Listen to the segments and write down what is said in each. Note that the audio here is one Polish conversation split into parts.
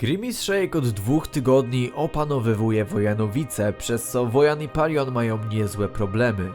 Grimis Shake od dwóch tygodni opanowywuje Wojanowice, przez co Wojan i Palion mają niezłe problemy.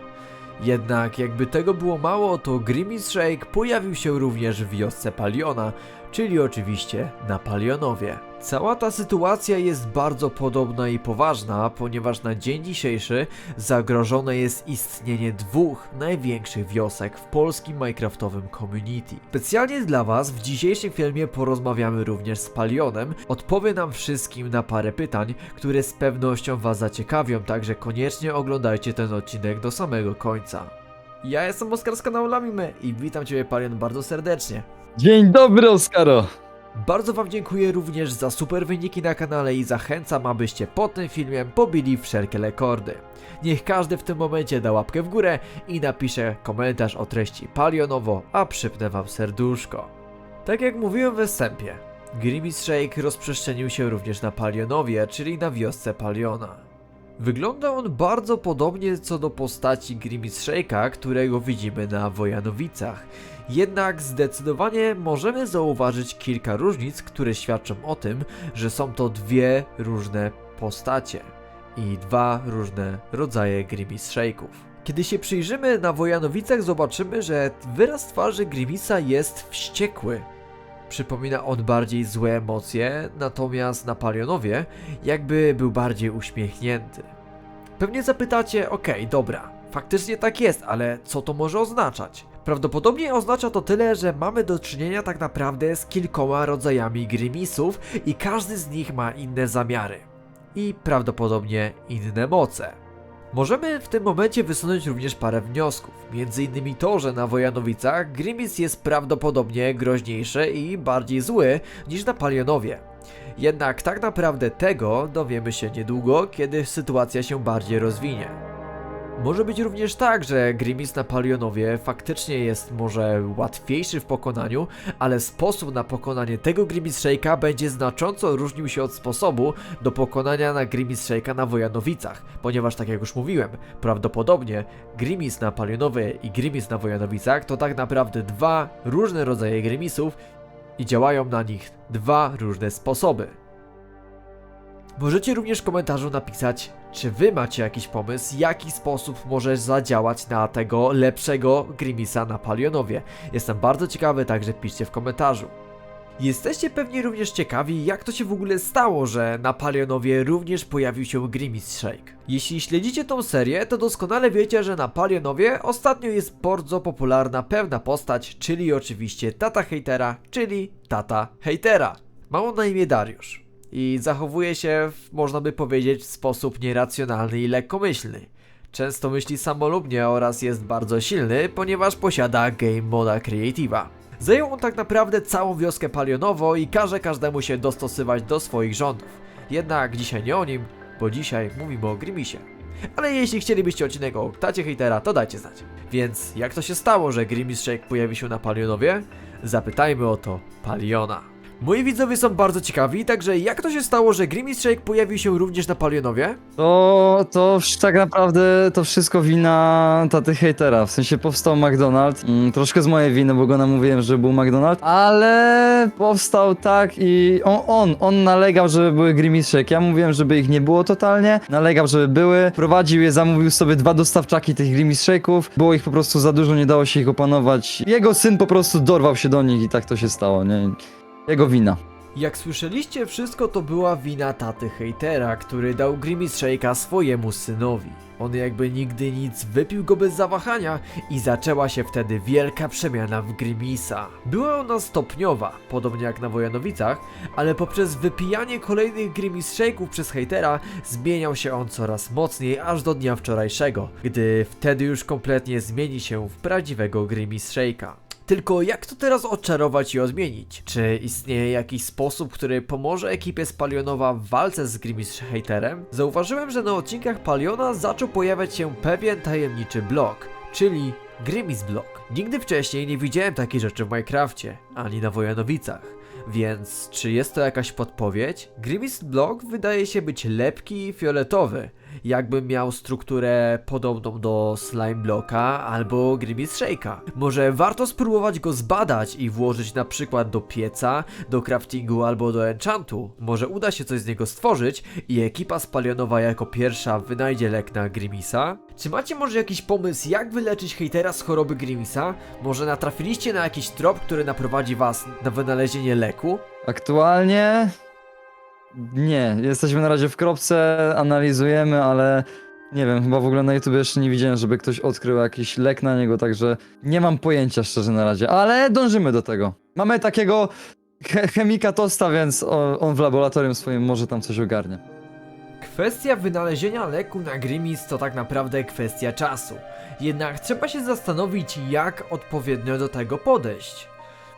Jednak jakby tego było mało, to Grimis Shake pojawił się również w wiosce Paliona, czyli oczywiście na Palionowie. Cała ta sytuacja jest bardzo podobna i poważna, ponieważ na dzień dzisiejszy zagrożone jest istnienie dwóch największych wiosek w polskim Minecraftowym community. Specjalnie dla Was w dzisiejszym filmie porozmawiamy również z Palionem, odpowie nam wszystkim na parę pytań, które z pewnością Was zaciekawią, także koniecznie oglądajcie ten odcinek do samego końca. Ja jestem Oskar z kanału Lamimy i witam Ciebie Palion bardzo serdecznie. Dzień dobry, Oskaro! Bardzo Wam dziękuję również za super wyniki na kanale i zachęcam, abyście pod tym filmem pobili wszelkie rekordy. Niech każdy w tym momencie da łapkę w górę i napisze komentarz o treści palionowo, a przypnę Wam serduszko. Tak jak mówiłem we wstępie, Grimace Shake rozprzestrzenił się również na Palionowie, czyli na wiosce Paliona. Wygląda on bardzo podobnie co do postaci Grimace Shake'a, którego widzimy na Wojanowicach. Jednak zdecydowanie możemy zauważyć kilka różnic, które świadczą o tym, że są to dwie różne postacie i dwa różne rodzaje Grimace Shake'ów. Kiedy się przyjrzymy na Wojanowicach, zobaczymy, że wyraz twarzy Grimisa jest wściekły. Przypomina on bardziej złe emocje, natomiast na Palionowie jakby był bardziej uśmiechnięty. Pewnie zapytacie, okej, dobra, faktycznie tak jest, ale co to może oznaczać? Prawdopodobnie oznacza to tyle, że mamy do czynienia tak naprawdę z kilkoma rodzajami grimisów i każdy z nich ma inne zamiary. I prawdopodobnie inne moce. Możemy w tym momencie wysunąć również parę wniosków. Między innymi to, że na Wojanowicach Grimis jest prawdopodobnie groźniejszy i bardziej zły niż na Palionowie. Jednak tak naprawdę tego dowiemy się niedługo, kiedy sytuacja się bardziej rozwinie. Może być również tak, że Grimis na Palionowie faktycznie jest może łatwiejszy w pokonaniu, ale sposób na pokonanie tego Grimis Shake'a będzie znacząco różnił się od sposobu do pokonania na Grimis Shake'a na Wojanowicach, ponieważ tak jak już mówiłem, prawdopodobnie Grimis na Palionowie i Grimis na Wojanowicach to tak naprawdę dwa różne rodzaje Grimisów i działają na nich dwa różne sposoby. Możecie również w komentarzu napisać, czy wy macie jakiś pomysł, jaki sposób może zadziałać na tego lepszego Grimisa na Palionowie. Jestem bardzo ciekawy, także piszcie w komentarzu. Jesteście pewnie również ciekawi, jak to się w ogóle stało, że na Palionowie również pojawił się Grimis Shake. Jeśli śledzicie tą serię, to doskonale wiecie, że na Palionowie ostatnio jest bardzo popularna pewna postać, czyli oczywiście tata hejtera, czyli tata hejtera. Ma on na imię Dariusz i zachowuje się, w, można by powiedzieć, w sposób nieracjonalny i lekkomyślny. Często myśli samolubnie oraz jest bardzo silny, ponieważ posiada game moda Creative'a. Zajął on tak naprawdę całą wioskę Palionowo i każe każdemu się dostosować do swoich rządów. Jednak dzisiaj nie o nim, bo dzisiaj mówimy o Grimisie. Ale jeśli chcielibyście odcinek o tacie hejtera, to dajcie znać. Więc jak to się stało, że Grimis Shake pojawi się na Palionowie? Zapytajmy o to Paliona. Moi widzowie są bardzo ciekawi, także jak to się stało, że Grimis Shake pojawił się również na Palionowie? To, to tak naprawdę to wszystko wina taty hejtera. W sensie powstał McDonald's. Mm, troszkę z mojej winy, bo go namówiłem, że był McDonald's. Ale powstał tak i on, on, on nalegał, żeby były Grimace Shake. Ja mówiłem, żeby ich nie było totalnie. Nalegał, żeby były. Prowadził je, zamówił sobie dwa dostawczaki tych Grimace Shake'ów. Było ich po prostu za dużo, nie dało się ich opanować. Jego syn po prostu dorwał się do nich i tak to się stało, nie? Jego wina. Jak słyszeliście, wszystko to była wina taty hejtera, który dał Grimis Shake'a swojemu synowi. On jakby nigdy nic wypił go bez zawahania i zaczęła się wtedy wielka przemiana w Grimisa. Była ona stopniowa, podobnie jak na Wojanowicach, ale poprzez wypijanie kolejnych Grimis Shake'ów przez hejtera zmieniał się on coraz mocniej aż do dnia wczorajszego, gdy wtedy już kompletnie zmieni się w prawdziwego Grimis Shake'a. Tylko jak to teraz odczarować i odmienić? Czy istnieje jakiś sposób, który pomoże ekipie z Palionowa w walce z Grimis Haterem? Zauważyłem, że na odcinkach Paliona zaczął pojawiać się pewien tajemniczy blok, czyli Grimis Block. Nigdy wcześniej nie widziałem takiej rzeczy w Minecrafcie, ani na Wojanowicach. Więc czy jest to jakaś podpowiedź? Grimis Block wydaje się być lepki i fioletowy. Jakby miał strukturę podobną do Slime Blocka albo Grimace Shake'a. Może warto spróbować go zbadać i włożyć na przykład do pieca, do craftingu albo do enchantu. Może uda się coś z niego stworzyć i ekipa spalionowa jako pierwsza wynajdzie lek na Grimisa? Czy macie może jakiś pomysł jak wyleczyć hejtera z choroby Grimisa? Może natrafiliście na jakiś trop, który naprowadzi was na wynalezienie leku? Aktualnie nie, jesteśmy na razie w kropce, analizujemy, ale nie wiem, chyba w ogóle na YouTube jeszcze nie widziałem, żeby ktoś odkrył jakiś lek na niego, także nie mam pojęcia szczerze na razie, ale dążymy do tego. Mamy takiego che chemika tosta, więc on w laboratorium swoim może tam coś ogarnie. Kwestia wynalezienia leku na Grimis to tak naprawdę kwestia czasu. Jednak trzeba się zastanowić, jak odpowiednio do tego podejść.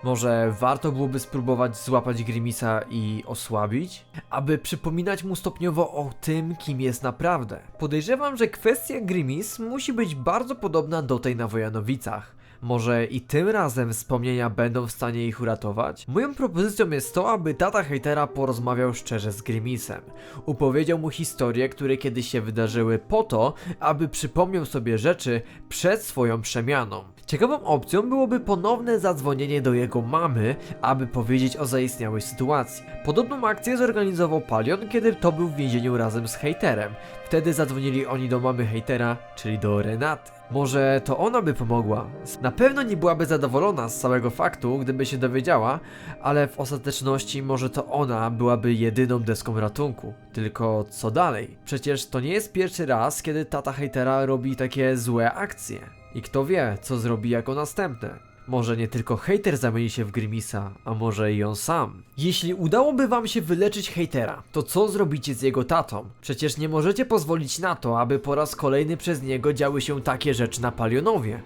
Może warto byłoby spróbować złapać Grimisa i osłabić, aby przypominać mu stopniowo o tym, kim jest naprawdę. Podejrzewam, że kwestia Grimis musi być bardzo podobna do tej na Wojanowicach. Może i tym razem wspomnienia będą w stanie ich uratować? Moją propozycją jest to, aby tata hejtera porozmawiał szczerze z Grimisem. Upowiedział mu historie, które kiedyś się wydarzyły po to, aby przypomniał sobie rzeczy przed swoją przemianą. Ciekawą opcją byłoby ponowne zadzwonienie do jego mamy, aby powiedzieć o zaistniałej sytuacji. Podobną akcję zorganizował Palion, kiedy to był w więzieniu razem z hejterem. Wtedy zadzwonili oni do mamy hejtera, czyli do Renaty. Może to ona by pomogła. Na pewno nie byłaby zadowolona z całego faktu, gdyby się dowiedziała, ale w ostateczności może to ona byłaby jedyną deską ratunku. Tylko co dalej? Przecież to nie jest pierwszy raz, kiedy tata hejtera robi takie złe akcje. I kto wie, co zrobi jako następne. Może nie tylko hejter zamieni się w Grimisa, a może i on sam. Jeśli udałoby wam się wyleczyć hejtera, to co zrobicie z jego tatą? Przecież nie możecie pozwolić na to, aby po raz kolejny przez niego działy się takie rzeczy na Palionowie.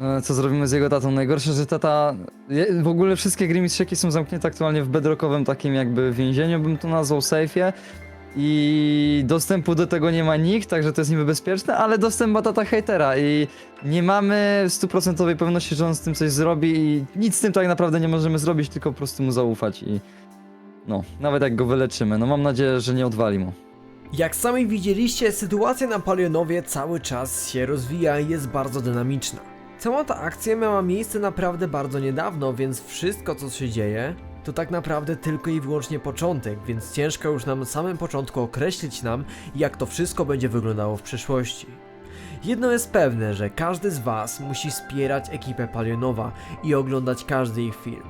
E, Co zrobimy z jego tatą? Najgorsze, że tata. W ogóle wszystkie Grimmssheki są zamknięte aktualnie w bedrockowym takim jakby więzieniu, bym to nazwał safe'ie. I dostępu do tego nie ma nikt, także to jest niby bezpieczne, ale dostęp ma tata hejtera i nie mamy stuprocentowej pewności, że on z tym coś zrobi i nic z tym tak naprawdę nie możemy zrobić, tylko po prostu mu zaufać i no, nawet jak go wyleczymy, no mam nadzieję, że nie odwali mu. Jak sami widzieliście, sytuacja na Palionowie cały czas się rozwija i jest bardzo dynamiczna. Cała ta akcja miała miejsce naprawdę bardzo niedawno, więc wszystko co się dzieje to tak naprawdę tylko i wyłącznie początek, więc ciężko już nam na samym początku określić nam, jak to wszystko będzie wyglądało w przyszłości. Jedno jest pewne, że każdy z Was musi wspierać ekipę Palionowa i oglądać każdy ich film.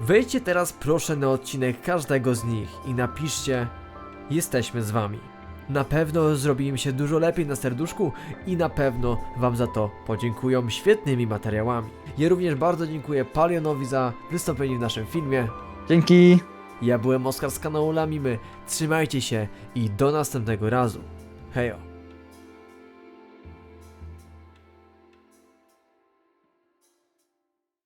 Wejdźcie teraz proszę na odcinek każdego z nich i napiszcie Jesteśmy z Wami. Na pewno zrobi im się dużo lepiej na serduszku i na pewno Wam za to podziękują świetnymi materiałami. Ja również bardzo dziękuję Palionowi za wystąpienie w naszym filmie. Dzięki! Ja byłem Oskar z kanału Lamimy. Trzymajcie się i do następnego razu. Hejo.